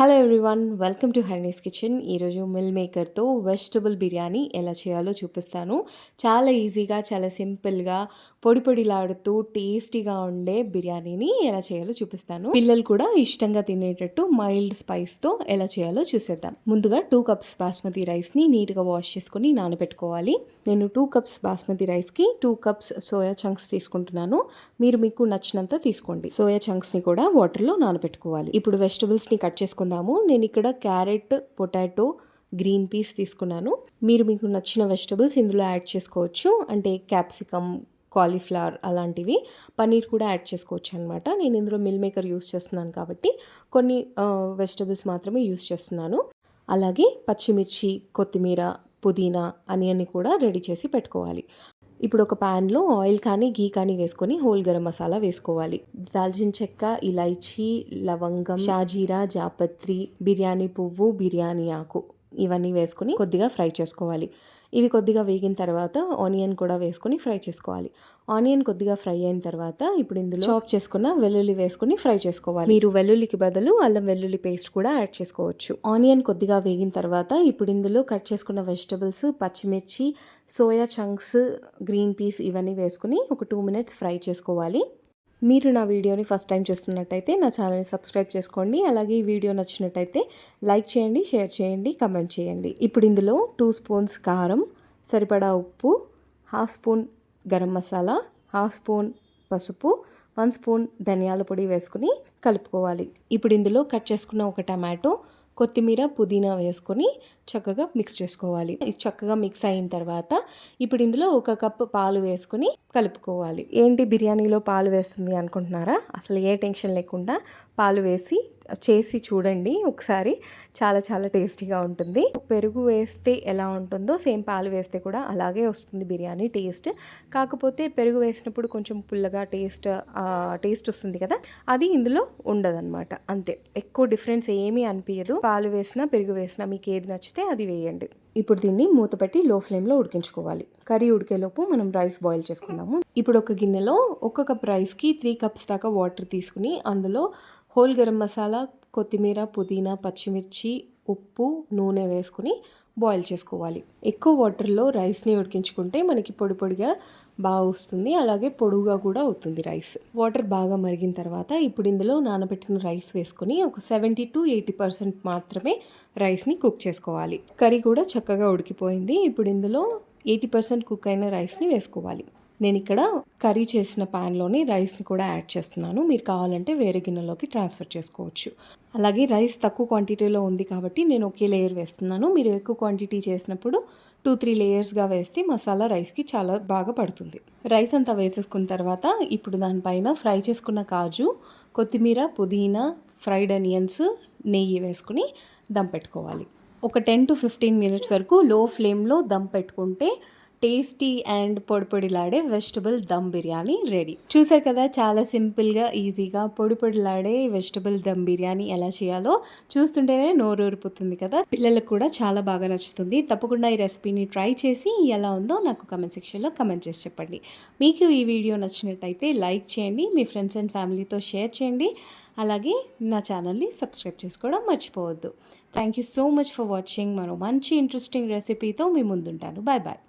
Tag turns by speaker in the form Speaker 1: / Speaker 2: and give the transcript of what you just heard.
Speaker 1: Hello everyone welcome to Harnis kitchen ఈరోజు meal మేకర్తో vegetable biryani ఎలా చేయాలో చూపిస్తాను. చాలా ఈజీగా చాలా సింపుల్గా పొడి పొడిలాడుతూ టేస్టీగా ఉండే బిర్యానీని ఎలా చేయాలో చూపిస్తాను. పిల్లలు కూడా ఇష్టంగా తినేటట్టు మైల్డ్ స్పైస్తో ఎలా చేయాలో చూసేద్దాం. ముందుగా టూ కప్స్ బాస్మతి రైస్ని నీట్గా వాష్ చేసుకుని నానబెట్టుకోవాలి. నేను టూ కప్స్ బాస్మతి రైస్కి టూ కప్స్ సోయా చంక్స్ తీసుకుంటున్నాను. మీరు మీకు నచ్చినంత తీసుకోండి. సోయా చంక్స్ని కూడా వాటర్లో నానబెట్టుకోవాలి. ఇప్పుడు వెజిటబుల్స్ని కట్ చేసుకుని చేసుకుందాము నేను ఇక్కడ క్యారెట్ పొటాటో గ్రీన్ పీస్ తీసుకున్నాను. మీరు మీకు నచ్చిన వెజిటబుల్స్ ఇందులో యాడ్ చేసుకోవచ్చు. అంటే క్యాప్సికమ్ కాలీఫ్లవర్ అలాంటివి. పన్నీర్ కూడా యాడ్ చేసుకోవచ్చు అనమాట నేను ఇందులో మిల్ మేకర్ యూస్ చేస్తున్నాను కాబట్టి కొన్ని వెజిటబుల్స్ మాత్రమే యూస్ చేస్తున్నాను. అలాగే పచ్చిమిర్చి కొత్తిమీర పుదీనా అనియన్ని కూడా రెడీ చేసి పెట్టుకోవాలి. ఇప్పుడు ఒక ప్యాన్లో ఆయిల్ కానీ గీ కానీ వేసుకొని హోల్ గరం మసాలా వేసుకోవాలి. దాల్చిన చెక్క ఇలైచి లవంగం షాజీరా జాపత్రి బిర్యానీ పువ్వు బిర్యానీ ఆకు ఇవన్నీ వేసుకొని కొద్దిగా ఫ్రై చేసుకోవాలి. ఇవి కొద్దిగా వేగిన తర్వాత ఆనియన్ కూడా వేసుకొని ఫ్రై చేసుకోవాలి. ఆనియన్ కొద్దిగా ఫ్రై అయిన తర్వాత ఇప్పుడు ఇందులో చాప్ చేసుకున్న వెల్లుల్లి వేసుకుని ఫ్రై చేసుకోవాలి. మీరు వెల్లుల్లికి బదులు అల్లం వెల్లుల్లి పేస్ట్ కూడా యాడ్ చేసుకోవచ్చు. ఆనియన్ కొద్దిగా వేగిన తర్వాత ఇప్పుడు ఇందులో కట్ చేసుకున్న వెజిటబుల్స్ పచ్చిమిర్చి సోయా చంక్స్ గ్రీన్ పీస్ ఇవన్నీ వేసుకుని ఒక టూ మినిట్స్ ఫ్రై చేసుకోవాలి. మీరు నా వీడియోని ఫస్ట్ టైం చూస్తున్నట్టయితే నా ఛానల్ని సబ్స్క్రైబ్ చేసుకోండి. అలాగే ఈ వీడియో నచ్చినట్టయితే లైక్ చేయండి షేర్ చేయండి కమెంట్ చేయండి. ఇప్పుడు ఇందులో టూ స్పూన్స్ కారం సరిపడా ఉప్పు half spoon garam masala half spoon పసుపు వన్ స్పూన్ ధనియాల పొడి వేసుకుని కలుపుకోవాలి. ఇప్పుడు ఇందులో కట్ చేసుకున్న ఒక టమాటో కొత్తిమీర పుదీనా వేసుకొని చక్కగా మిక్స్ చేసుకోవాలి. ఇది చక్కగా మిక్స్ అయిన తర్వాత ఇప్పుడు ఇందులో ఒక కప్పు పాలు వేసుకొని కలుపుకోవాలి. ఏంటి బిర్యానీలో పాలు వేస్తుంది అనుకుంటున్నారా? అసలు ఏ టెన్షన్ లేకుండా పాలు వేసి చేసి చూడండి ఒకసారి. చాలా చాలా టేస్టీగా ఉంటుంది. పెరుగు వేస్తే ఎలా ఉంటుందో సేమ్ పాలు వేస్తే కూడా అలాగే వస్తుంది బిర్యానీ టేస్ట్. కాకపోతే పెరుగు వేసినప్పుడు కొంచెం పుల్లగా టేస్ట్ టేస్ట్ వస్తుంది కదా అది ఇందులో ఉండదన్నమాట. అంతే. ఎక్కువ డిఫరెన్స్ ఏమీ అనిపించదు పాలు వేసినా పెరుగు వేసినా మీకు ఏది నచ్చితే అది వేయండి. ఇప్పుడు దీన్ని మూత పెట్టి లో ఫ్లేమ్లో ఉడికించుకోవాలి. కర్రీ ఉడికేలోపు మనం రైస్ బాయిల్ చేసుకుందాము. ఇప్పుడు ఒక గిన్నెలో ఒక కప్ రైస్కి త్రీ కప్స్ దాకా వాటర్ తీసుకుని అందులో హోల్ గరం మసాలా కొత్తిమీర పుదీనా పచ్చిమిర్చి ఉప్పు నూనె వేసుకుని బాయిల్ చేసుకోవాలి. ఎక్కువ వాటర్లో రైస్ని ఉడికించుకుంటే మనకి పొడి పొడిగా బాగా వస్తుంది. అలాగే పొడుగుగా కూడా అవుతుంది రైస్. వాటర్ బాగా మరిగిన తర్వాత ఇప్పుడు ఇందులో నానబెట్టిన రైస్ వేసుకొని ఒక సెవెంటీ టు ఎయిటీ పర్సెంట్ మాత్రమే రైస్ని కుక్ చేసుకోవాలి. కర్రీ కూడా చక్కగా ఉడికిపోయింది. ఇప్పుడు ఇందులో ఎయిటీ పర్సెంట్ కుక్ అయిన రైస్ని వేసుకోవాలి. నేను ఇక్కడ కర్రీ చేసిన ప్యాన్లోని రైస్ని కూడా యాడ్ చేస్తున్నాను. మీరు కావాలంటే వేరే గిన్నెలోకి ట్రాన్స్ఫర్ చేసుకోవచ్చు. అలాగే రైస్ తక్కువ క్వాంటిటీలో ఉంది కాబట్టి నేను ఒకే లేయర్ వేస్తున్నాను. మీరు ఎక్కువ క్వాంటిటీ చేసినప్పుడు టూ త్రీ లేయర్స్గా వేస్తే మసాలా రైస్కి చాలా బాగా పడుతుంది. రైస్ అంతా వేసేసుకున్న తర్వాత ఇప్పుడు దానిపైన ఫ్రై చేసుకున్న కాజు కొత్తిమీర పుదీనా ఫ్రైడ్ అనియన్స్ నెయ్యి వేసుకుని దమ్ పెట్టుకోవాలి. ఒక టెన్ టు ఫిఫ్టీన్ మినిట్స్ వరకు లో ఫ్లేమ్లో దమ్ పెట్టుకుంటే టేస్టీ అండ్ పొడిపొడిలాడే వెజిటబుల్ దమ్ బిర్యానీ రెడీ. చూసారు కదా చాలా సింపుల్గా ఈజీగా పొడిపొడిలాడే వెజిటబుల్ దమ్ బిర్యానీ ఎలా చేయాలో చూస్తుంటేనే నోరూరిపోతుంది కదా. పిల్లలకు కూడా చాలా బాగా నచ్చుతుంది. తప్పకుండా ఈ రెసిపీని ట్రై చేసి ఎలా ఉందో నాకు కమెంట్ సెక్షన్లో కమెంట్ చేసి చెప్పండి. మీకు ఈ వీడియో నచ్చినట్టయితే లైక్ చేయండి మీ ఫ్రెండ్స్ అండ్ ఫ్యామిలీతో షేర్ చేయండి. అలాగే నా ఛానల్ని సబ్స్క్రైబ్ చేసుకోవడం మర్చిపోవద్దు. Thank you so much for watching. మరో మంచి ఇంట్రెస్టింగ్ రెసిపీతో మీ ముందుంటాను. Bye bye.